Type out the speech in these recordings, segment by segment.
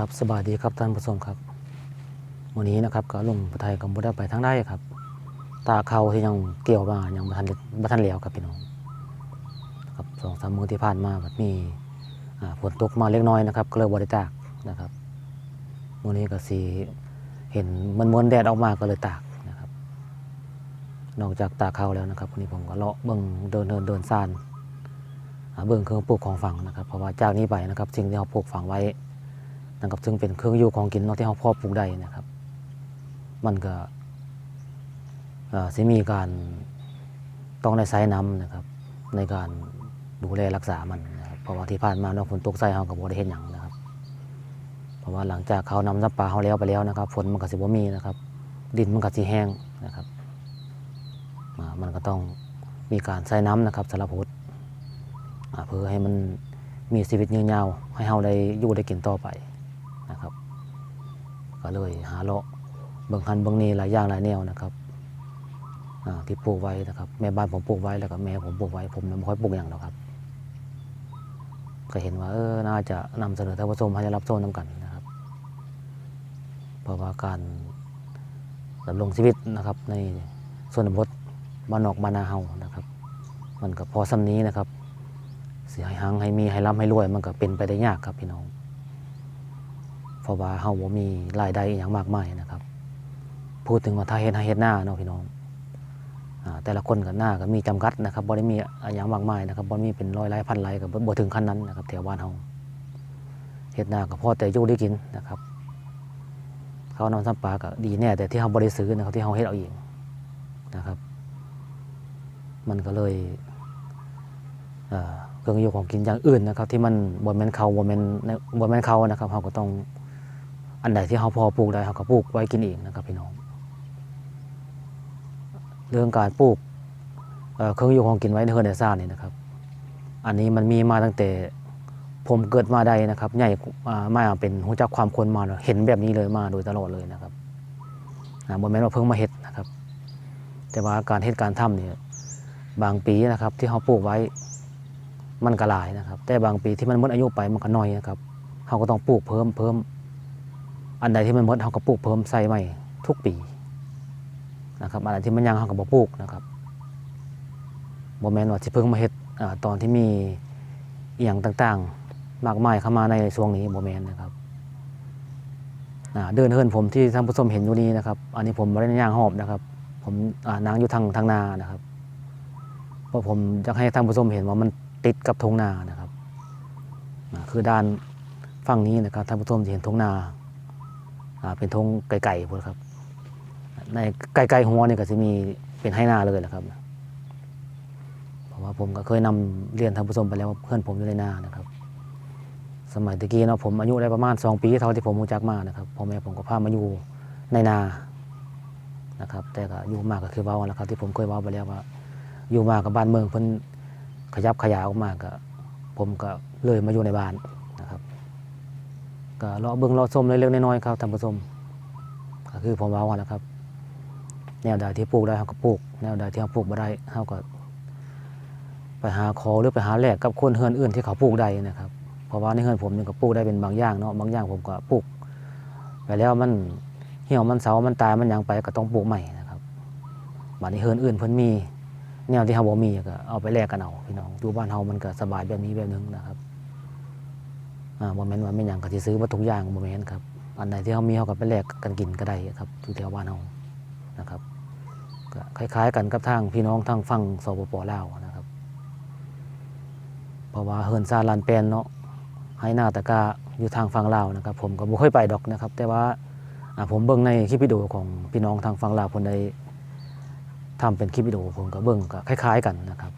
ครับสบายดีครับท่านผู้ชมครับ วันนี้นะครับก็ลงประไทยกับบุได้ไปทางได้ครับ ตาเขาที่ยังเกี่ยวมายังบัทันบัทันเหลียวครับพี่น้องครับสองสามมือที่ผ่านมาแบบมีฝนตกมาเล็กน้อยนะครับก็เลยบริตากนะครับวันนี้ก็สีเห็นมันมวนแดดออกมาก็เลยตากนะครับ นอกจากตาเขาแล้วนะครับวันนี้ผมก็เลาะเบิ่งเดินเดินเดินซานเบิ่งเครื่องปลูกของฝังนะครับ เพราะว่าจากนี้ไปนะครับ สิ่งที่เราปลูกฝังไว้ นะครับซึ่งเป็นเครื่องอยู่ของกินนาะที่เขาเพอปลูกได้นะครับ มันก็เอ่อสิมีการต้องได้ใช้น้ำนะครับในการดูแลรักษามันนะครับเพราะว่าที่ผ่านมาเนาะฝนตกใส่เขากับบ่ได้เห็นหยังนะครับ เพราะว่าหลังจากเขานำน้ำปลาเขาแล้วไปแล้วนะครับฝนมันก็สิบ่มีนะครับ ดินมันก็สิแห้งนะครับมันก็ต้องมีการใช้น้ำนะครับสารพัดเพื่อให้มันมีชีวิตยืนยาวให้เราได้อยู่ได้กินต่อไป นะครับ ก็เลยหาเลาะบิ่งหันบิ่งนี้หลายอย่างหลายแนวนะครับที่ปลูกไว้นะครับ แม่บ้านผมปลูกไว้แล้วก็แม่ผมปลูกไว้ผมไม่ค่อยปลูกอย่างหรอกครับก็เห็นว่าเออน่าจะนำเสนอท่านผู้ชมให้ได้รับชมนำกันนะครับ เพราะว่าการดำรงชีวิตนะครับ ในส่วนบทบ้านนอกบ้านนาเฮานะครับ มันก็พอสำนี้นะครับเสียให้หังให้มีให้ร่ำให้รวยมันก็เป็นไปได้ยากครับพี่น้อง เพราะว่าเฮาบ่มีรายได้อหย่างมากมายนะครับ พูดถึงว่าถ้าเฮ็ดให้เฮ็ดหน้าเนาะพี่น้องอ่าแต่ละคนกับหน้าก็มีจำกัดนะครับบ่ได้มีอหย่างมากมายนะครับบ่มีเป็นร้อยไร่พันไร่ก็บ่บ่ถึงขั้นนั้นนะครับแถวบ้านเฮาเฮ็ดหน้าก็พอแต่อยู่ได้กินนะครับข้าวนำซ้ำปลาก็ดีแน่แต่ที่เฮาบ่ได้ซื้อนะครับที่เฮาเฮ็ดเอาเองนะครับ มันก็เลยเอ่อเครื่องอยู่ของกินอย่างอื่นนะครับ ที่มันบ่แม่นเขาบ่แม่นบ่แม่นเขานะครับเฮาก็ต้อง อันใดที่เขาพอปลูกได้เขาก็ปลูกไว้กินเองนะครับพี่น้อง เรื่องการปลูกเเครื่องอยู่ของกินไว้ในเฮือนในซ่านนี่นะครับ อันนี้มันมีมาตั้งแต่ผมเกิดมาได้นะครับ ใหญ่อ่ามาเป็นหูจักความคนมาเห็นแบบนี้เลยมาโดยตลอดเลยนะครับบ่แม่นว่าเพิ่งมาเฮ็ดนะครับ แต่ว่าการเฮ็ดการทำเนี่ยบางปีนะครับที่เขาปลูกไว้มันก็หลายนะครับ แต่บางปีที่มันหมดอายุไปมันก็น้อยนะครับเขาก็ต้องปลูกเพิ่มเพิ่ม อันใดที่มันหมดเขาก็ปลูกเพิ่มใส่ใหม่ทุกปีนะครับอันใดที่มันยังเขาก็บปลูกนะครับบ่แมนว่าสิเพิ่งมาเฮ็ดอตอนที่มีเอียงต่างๆ มากมายเข้ามาในช่วงนี้บ่แมนนะครับเดินเฮินผมที่ท่านผู้ชมเห็นอยู่นี้นะครับ อันนี้ผมบ่ได้ย่างหอบนะครับ ผมอ่านางอยู่ทางทางนานะครับ เพราะผมอยากให้ท่านผู้ชมเห็นว่ามันติดกับทงนานะครับ คือด้านฝั่งนี้นะครับท่านผู้ชมจะเห็นทงนา เป็นธงไก่ๆพวกครับ ในไก่ๆหัวนี่ก็จะมีเป็นให้หน้าเลยแหละครับเพราะว่าผมก็เคยนำเรียนท่านผู้ชมไปแล้วเพื่อนผมอยู่ในนานะครับ สมัยตะกี้เนาะผมอายุได้ประมาณ 2 ปีเท่าที่ผมรู้จักมานะครับพ่อแม่ผมก็พามาอยู่ในนานะครับ แต่ก็อยู่มากก็คือเว้าแล้วครับ ที่ผมเคยเว้าไปแล้วว่า อยู่มากกับบ้านเมืองเพิ่นขยับขยายออกมาก็ผมก็เลยมาอยู่ในบ้าน นะครับก็รอเบิ่งรอชมเล็กๆน้อยๆครับท่านผู้ชมก็คือผมว้าว่าแล้วครับ แนวใดที่ปลูกได้เขาก็ปลูก แนวใดที่เขาปลูกไม่ได้เขาก็ ไปหาขอหรือไปหาแลกกับคนเฮือนอื่นที่เขาปลูกได้นะครับ เพราะว่าในเฮือนผมนี่ก็ปลูกได้เป็นบางอย่างเนาะบางอย่างผมก็ปลูก ไปแล้วมันเหี่ยวมันเสามันตายมันยังไปก็ต้องปลูกใหม่นะครับบัดนี้เฮือนอื่นเพิ่นมีแนวที่เฮาบ่มีก็เอาไปแลกกันเอาพี่น้องอยู่บ้านเฮามันก็สบายแบบนี้แบบนึงนะครับ อ่าบ่แม่นว่าแม่นหยังก็สิซื้อบ่ทุกอย่างบ่แม่นครับอันใดที่เฮามีเฮาก็ไปแลกกันกินก็ได้ครับอยู่แถวบ้านเฮานะครับคล้าย ๆ กันกับทางพี่น้องทางฝั่งสปปลาวนะครับ เพราะว่าเฮินซาลานแปนเนาะให้หน้าตะกาอยู่ทางฝั่งลาวนะครับ ผมก็บ่เคยไปดอกนะครับ แต่ว่าผมเบิ่งในคลิปวิดีโอของพี่น้องทางฝั่งลาวเพิ่นได้ทำเป็นคลิปวิดีโอผมก็เบิ่งก็คล้าย ๆ กันนะครับ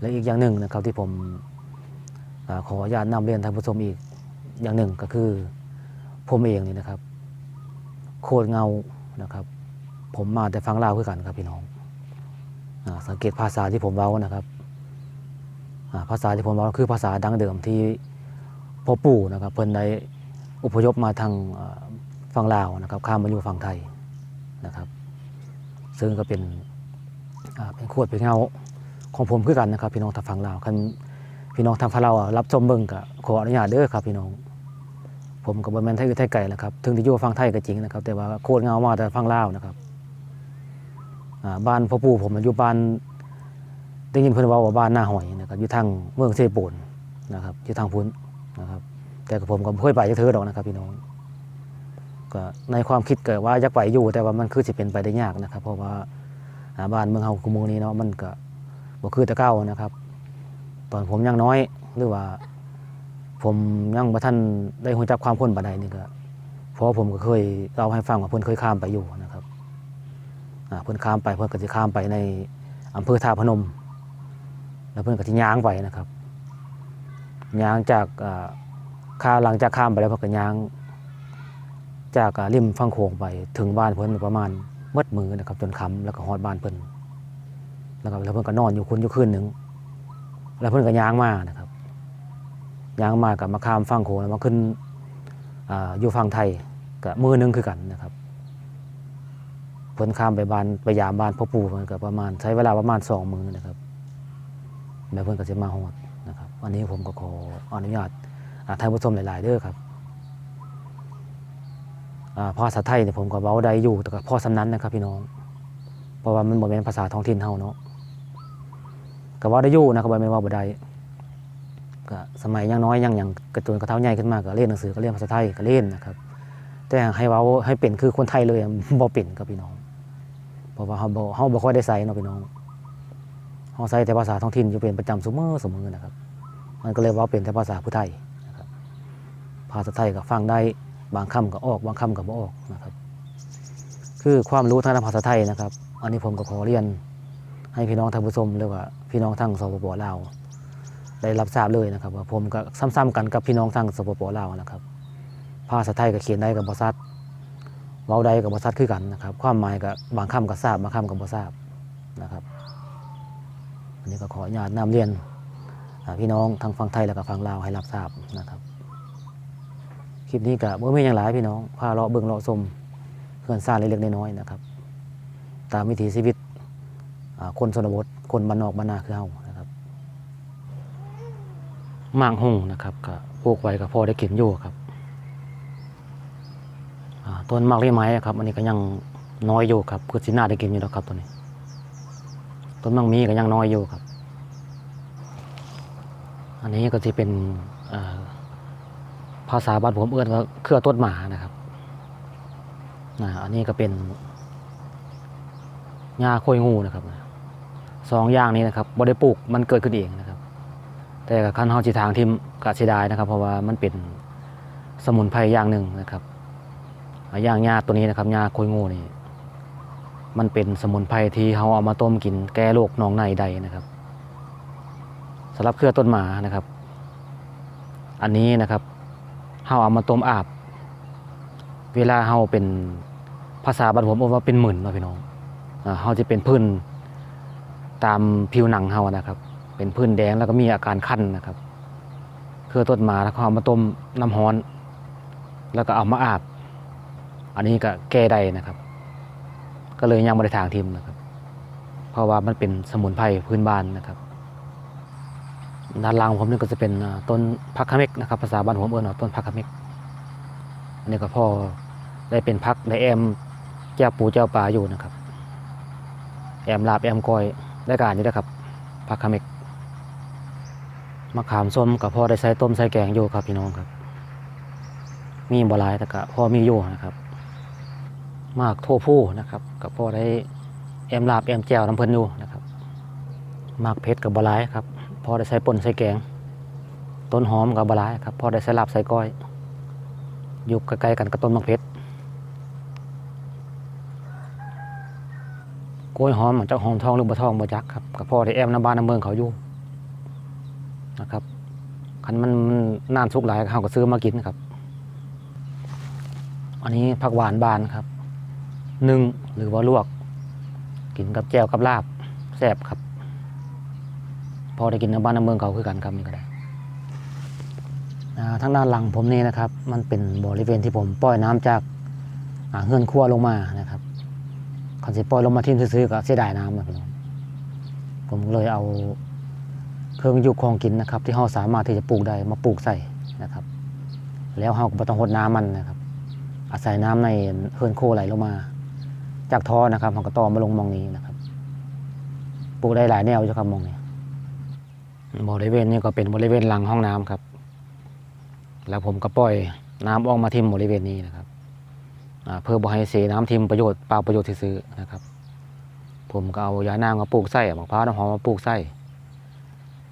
และอีกอย่างหนึ่งนะครับที่ผม ขออนุญาตนำเรียนท่านผู้ชมอีกอย่างหนึ่งก็คือผมเองนี่นะครับ โคตรเงานะครับ ผมมาแต่ฟังลาวคือกันครับพี่น้องอสังเกตภาษาที่ผมเว้านะครับภาษาที่ผมเว้าคือภาษาดั้งเดิมที่พ่อปู่นะครับเพิ่นได้อพยพมาทางฝั่งลาวนะครับข้ามมาอยู่ฝั่งไทยนะครับ ซึ่งก็เป็นเป็นโคตรเป็นเงาของผมคือกันนะครับ พี่น้องทางฝั่งลาวคัน พี่น้องทางพะเรารับชมเบิ่งก็ขออนุญาตเด้อครับพี่น้อง ผมกับบ่แมนไทยไทยไก่นะครับถึงที่อยู่ฟังไทยก็จริงนะครับ แต่ว่าโคตรเงามาแต่ฟังเล่านะครับบ้านพ่อปู่ผมอยู่บ้านได้ยินเพิ่อนว่าว่าบ้านหน้าหอยนะครับอยู่ทางเมืองเซโปนนะครับอยู่ทางพุ้นนะครับ แต่กับผมก็บ่เคยไปจักเทื่อดอกนะครับ พี่น้องก็ในความคิดเก็ว่าอยากไปอยู่ แต่ว่ามันคือสิเป็นไปได้ยากนะครับ เพราะว่าบ้านเมืองเฮาคุมอนี้เนาะมันก็บ่คือแต่เก่านะครับ ตอนผมยังน้อยหรือว่า ผมยังบ่ทันได้รู้จักความคนปานใดนี่ก็เพราะผมก็เคยเล่าให้ฟังว่าเพิ่อนเคยข้ามไปอยู่นะครับเพิ่อนข้ามไปเพิ่อนก็สิข้ามไปในอำเภอท่าพนม แล้วเพิ่อนก็สิย้างไปนะครับย้างจากข้าหลังจากข้ามไปแล้วเพิ่นก็ย้าง จากริมฝั่งโขงไปถึงบ้านเพิ่อนประมาณมืดมือนะครับจนค่ำแล้วก็ฮอดบ้านเพิ่อนแล้วก็แล้วเพิ่อนก็นอนอยู่คุณอยู่คืนหนึ่ง แล้วเพิ่อนก็ย้างมานะครับย้างมากับมาข้ามฝั่งโขงแล้วมาขึ้นออยู่ฝั่งไทยก็มือหนึงคือกันนะครับเพิ่อนข้ามไปบ้านไปยามบ้านพ่อปู่เพิ่นก็ประมาณใช้เวลาประมาณสองมือนะครับแล้วเพิ่อนก็สิมาฮอดนะครับอันนี้ผมก็ขออนุญาตท่านผู้ชมหลาย ๆ เด้อครับอ่าภาษาไทยเนี่ยผมก็เว้าได้อยู่แต่ก็พอสำนั้นนะครับพี่น้อง เพราะว่ามันบ่เป็นภาษาท้องถิ่นเฮาเนาะ ก็ว้าได้อยู่นะครับบ่แม่นว่าบ่ได้ก็สมัยยังน้อยยังยังกระตุ้นกระเท้าใหญ่ขึ้นมาก็เรียนหนังสือก็เรียนภาษาไทยก็เล่นนะครับ แต่ให้ว้าให้เป็นคือคนไทยเลยอะบ่เป็นครับพี่น้อง เพราะว่าเฮาบ่เฮาบ่ค่อยได้ใช้เนาะพี่น้องเฮาใช้แต่ภาษาท้องถิ่นอยู่เป็นประจำซุมื้อซุมื้อนะครับ มันก็เลยว้าเป็นแต่ภาษาผู้ไทยนะครับภาษาไทยก็ฟังได้บางคำก็ออกบางคำก็บ่ออกนะครับ คือความรู้ทางด้านภาษาไทยนะครับ อันนี้ผมก็ขอเรียน ให้พี่น้องท่านผู้ชมหรือว่าพี่น้องทางสปปลาวได้รับทราบเลยนะครับ ว่าผมก็ซ้ำๆกันกับพี่น้องทางสปปลาวนะครับ ภาษาไทยก็เขียนได้กับบซัดเว้าได้กับบซัดคือกันนะครับ ความหมายก็บางคำก็ทราบบางคำก็บ่ทราบนะครับอันนี้ก็ขออนุญาตนำเรียนพี่น้องทางฝั่งไทยและก็ฝั่งลาวให้รับทราบนะครับคลิปนี้ก็บ่มีอย่างหลายพี่น้องพาเลาะเบิ่งเลาะชมเพื่อนซ่าเล็กๆน้อยๆนะครับ ตามวิถีชีวิต คนชนบทคนบ้านนอกบ้านนาคือเฮานะครับมากหงนะครับก็ปลูกไว้ก็พอได้กินอยู่ครับต้นมากเลี้ยไม้ครับ อันนี้ก็ยังน้อยอยู่ครับคือสินาได้กินอยู่แล้วครับตัวนี้ ต้นมังมีก็ยังน้อยอยู่ครับ อันนี้ก็จะเป็นภาษาบ้านผมเอื้อนว่าเครือต้นหมานะครับอันนี้ก็เป็นหญ้าโคยงูนะครับ สองอย่างนี้นะครับบ่ได้ปลูกมันเกิดขึ้นเองนะครับ แต่กับขั้นเฮาจิทางทิมกะเสียดายนะครับ เพราะว่ามันเป็นสมุนไพรอย่างหนึ่งนะครับอย่างหญ้าตัวนี้นะครับหญ้าโคยงูนี่มันเป็นสมุนไพรที่เฮาเอามาต้มกินแก้โรคหนองในใดนะครับสำหรับเครือต้นหมานะครับ อันนี้นะครับเฮาเอามาต้มอาบ เวลาเฮาเป็นภาษาบ้านผมบอกว่าเป็นหมื่นเนาะพี่น้องเฮาจะเป็นพื้น ตามผิวหนังเฮานะครับ เป็นพื้นแดงแล้วก็มีอาการคันนะครับคือต้นมาแล้วก็เอามาต้มน้ำร้อน แล้วก็เอามาอาบ อันนี้ก็แก้ได้นะครับ ก็เลยยังบริทางทิมนะครับ เพราะว่ามันเป็นสมุนไพรพื้นบ้านนะครับด้านล่างผมนี่ก็จะเป็นต้นพักคาเมกนะครับ ภาษาบ้านผมเอิ้นว่าต้นพักคาเมกอันนี้ก็พ่อได้เป็นพักได้แอมเจ้าปูเจ้าปลาอยู่นะครับ แอมลาบแอมกอย ได้การอยู่นะครับพักคาเมกมะขามส้มกับพ่อได้ใส่ต้มใส่แกงอยู่ครับพี่น้องครับ มีบหลายแต่ก็พ่อมีอยู่นะครับ มากโทผู้นะครับ กับพ่อได้แอมลาบแอมแจวน้ำเพลินอยู่นะครับมากเพชรกับบลายครับพ่อได้ใส่ป่นใส่แกง ต้นหอมกับบลายครับพ่อได้ใส่ลาบใส่ก้อยอยู่ใกล้ๆกันกับต้นมะเพชร กล้วยหอมมันจะหอมทองหรือบ่ทองบ่จักครับกับพ่อได้แอมน้ำบ้านน้ำเมืองเขาอยู่นะครับคันมันนานสุกหลายเขาก็ซื้อมากินครับ อันนี้ผักหวานบานครับนึ่งหรือว่าลวก กินกับแจ่วกับลาบแซ่บครับ พอได้กินในบ้านในเมืองเขาคือกันครับนี่ก็ได้ทางด้านหลังผมนี่นะครับ มันเป็นบริเวณที่ผมปล่อยน้ำจากเฮือนครัวลงมานะครับ คันสิปล่อยลงมาทิ้งซื้อๆก็เสียดายน้ำนะพี่น้องผมเลยเอาเครื่องยุคของกินนะครับ ที่เราสามารถที่จะปลูกได้มาปลูกใส่นะครับ แล้วเราก็บ่ต้องหดน้ำมันนะครับ อาศัยน้ำในเฮือนโคไหลลงมา จากท่อนะครับเราก็ต่อมาลงมองนี้นะครับ ปลูกได้หลายแนวอยู่ครับมองนี้บริเวณนี้ก็เป็นบริเวณหลังห้องน้ำครับ แล้วผมก็ปล่อยน้ำออกมาทิมบริเวณนี้นะครับ เพื่อบ่ให้เสียน้ำทิมประโยชน์เปล่าประโยชน์ที่ซื้อนะครับ ผมก็เอายานางมาปลูกไส้มะพร้าวน้ำหอมมาปลูกไส้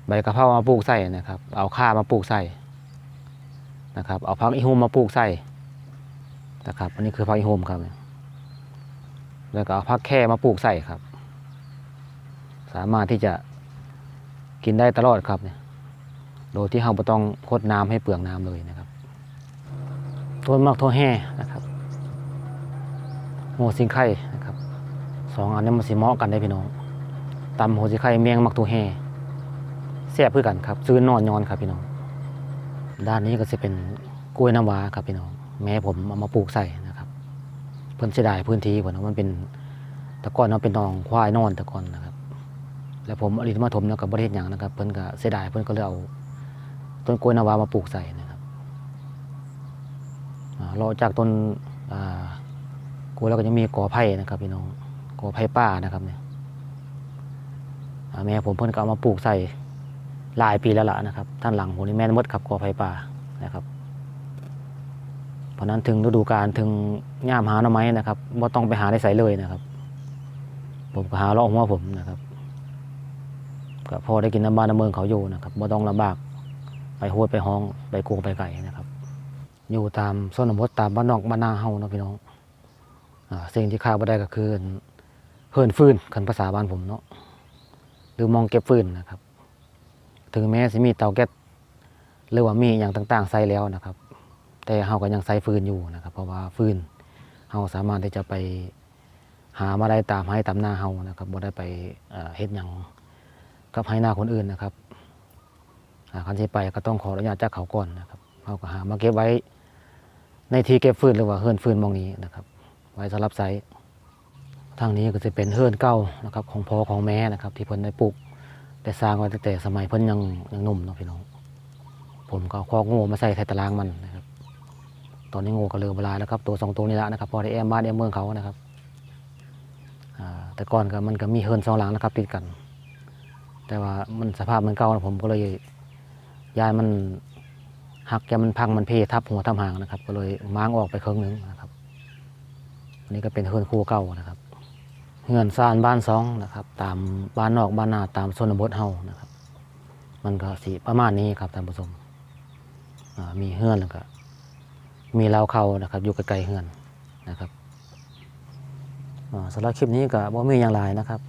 ใบกะเพรามาปลูกไส้นะครับ เอาข่ามาปลูกไส้นะครับ เอาพักอีฮูมมาปลูกไส้นะครับ อันนี้คือพักอีฮูมครับ แล้วก็เอาพักแค่มาปลูกไส้ครับ สามารถที่จะกินได้ตลอดครับเนี่ยโดยที่เราไม่ต้องพดน้ำให้เปลืองน้ำเลยนะครับ ต้นมะกทั่วแห่นะครับ โหสิงไข่นะครับสองอันนี้มันสิเหมาะกันได้พี่น้องตำโหสิงไข่เมียงมักทั่วแห่แซ่บเพื่อกันครับซื้อนอนยอนครับพี่น้อง ด้านนี้ก็จะเป็นกล้วยน้ำว้าครับพี่น้อง แม่ผมเอามาปลูกใส่นะครับเพิ่นเสียดายพื้นที่ผมนะมันเป็นตะกอนเนาะเป็นนองควายนอนตะกอนนะครับ แล้วผมอดีตมาถมเนาะกับบริเวณอย่างนะครับ เพิ่นก็เสียดายเพิ่นก็เลยเอาต้นกล้วยนาวามาปลูกใส่นะครับอ่าเราจากต้นอ่า กล้วยแล้วก็ยังมีกอไผ่นะครับพี่น้องกอไผ่ป่านะครับเนี่ยแม่ผมเพิ่นก็เอามาปลูกใส่หลายปีแล้วล่ะนะครับท่านหลังผมนี่แม่นมดครับกอไผ่ป่านะครับ เพราะนั้นถึงฤดูกาลถึงย่ามหาหน่อไม้นะครับว่าต้องไปหาได้ใส่เลยนะครับ ผมก็หาเลาะหัวผมนะครับก็พอได้กินน้ำบ้านน้ำเมืองเขาอยู่นะครับว่าต้องลำบากไปโหดไปห้องไปโกงไปไก่นะครับ อยู่ตามส้นบทตามบ้านนอกบ้านนาเฮานะพี่น้อง สิ่งที่ขาดบ่ได้ก็คือเฮิรนฟืนคันภาษาบ้านผมเนาะหรือมองเก็บฟืนนะครับ ถึงแม้สิมีเตาแก๊สหรือว่ามีอย่างต่างๆใส่แล้วนะครับ แต่เฮาก็ยังใส่ฟืนอยู่นะครับ เพราะว่าฟืนเฮาสามารถที่จะไปหามาได้ตามให้ตามหน้าเฮานะครับบ่ได้ไปเฮ็ดหยังกับให้หน้าคนอื่นนะครับอ่าคันที่ไปก็ต้องขออนุญาตจากเขาก่อนนะครับเขาก็หามาเก็บไว้ในที่เก็บฟืนหรือว่าเฮือนฟืนมองนี้นะครับ ไว้สำหรับใช้ทางนี้ก็จะเป็นเฮือนเก่านะครับ ของพ่อของแม่นะครับ ที่เพิ่นได้ปลูกได้สร้างไว้ตั้งแต่สมัยเพิ่นยังยังหนุ่มเนาะพี่น้อง ผมก็คอกง่มาใส่ใส่ตารางมันนะครับ ตอนนี้ง่ก็เลือเวลายแล้วครับตัวสองตัวนี้ละนะครับพอได้แอมบ้านแอมเมืองเขานะครับแต่ก่อนก็มันก็มีเฮือนสองหลังนะครับติดกัน แต่ว่ามันสภาพมันเก่านะผมก็เลยยายมันหักแกมันพังมันเพทับหัวทับหางนะครับ ก็เลยม้างออกไปครึ่งหนึงนะครับ นนี้ก็เป็นเฮือนครูเก่านะครับเฮือนซานบ้านซองนะครับ ตามบ้านนอกบ้านนาตามชนบทเฮานะครับ มันก็สีประมาณนี้ครับท่านผู้ชมมีเฮือนแล้วก็มีเล้าเขานะครับ อยู่ใกลๆเฮือนนะครับอ่าสำหรับคลิปนี้ก็บ่มีอย่างไรนะครับ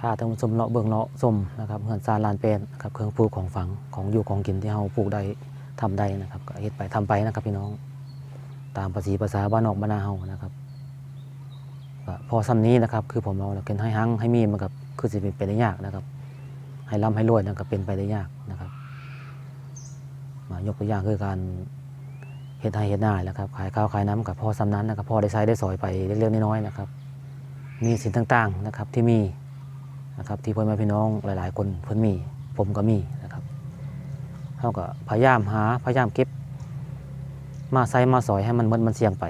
พาท่านผู้ชมเลาะเบิ่งเลาะชมนะครับเฮือนซานลานเป็นนะครับเครื่องปลูกของฝังของอยู่ของกินที่เฮาปลูกได้ทำได้นะครับก็เฮ็ดไปทำไปนะครับพี่น้อง ตามภาษีภาษาบ้านนอกบ้านนาเฮานะครับพอซ้ำนี้นะครับคือผมเอาแล้วกินให้หังให้มีมันกับคือสิเป็นไปได้ยากนะครับ ให้ร่ำให้รวยนะครับเป็นไปได้ยากนะครับ มายกตัวอย่างคือการเฮ็ดไร่เฮ็ดนาแหล้วครับขายข้าวขายน้ำกับพอซ้ำนั้นนะครับพอได้ใช้ได้สอยไปเล็กๆน้อยๆนะครับ มีสินต่างๆนะครับที่มีนะครับที่พ่อแม่พี่น้องหลาย ๆ คนเพิ่นมีผมก็มีนะครับเขาก็พยายามหาพยายามเก็บ มาใส่มาสอยให้มันหมดมันเสี่ยงไป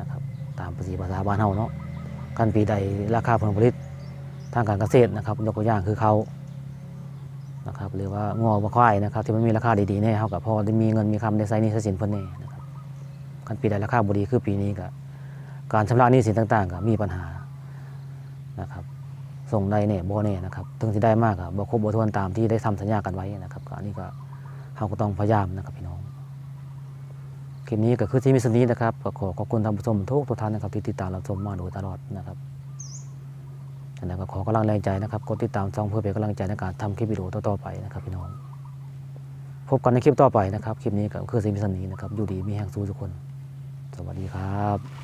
นะครับตามภาษีภาษาบ้านเฮาเนาะกันปีใดราคาผลผลิตทางการเกษตรนะครับยกตัวอย่างคือเขานะครับหรือว่างอวควายนะครับ ที่มันมีราคาดีๆเนี่ยเขากับพอได้มีเงินมีคำได้ใช้นี่ใช้สินเพิ่นนี่นะครับกันปีใดราคาบดีคือปีนี้ก็การชำระหนี้สินต่างๆก็มีปัญหานะครับส่งได้เนี่ยบ่เนี่ยนะครับถึงที่ได้มากอะบ่ครบบ่ทวนตามที่ได้ทำสัญญากันไว้นะครับก็อันนี้ก็เราก็ต้องพยายามนะครับพี่น้อง คลิปนี้ก็คือที่มิสนี้นะครับก็ขอขอบคุณท่านผู้ชมทุกทุกท่านนะครับที่ติดตามเราชมมาโดยตลอดนะครับแล้วก็ขอกำลังแรงใจนะครับกดติดตามช่องเพื่อเป็นกำลังใจในการทำคลิปวิดีโอต่อๆไปนะครับพี่น้อง พบกันในคลิปต่อไปนะครับ คลิปนี้ก็คือสิ่มิสนี้นะครับอยู่ดีมีแห่งสู้ทุกคน สวัสดีครับ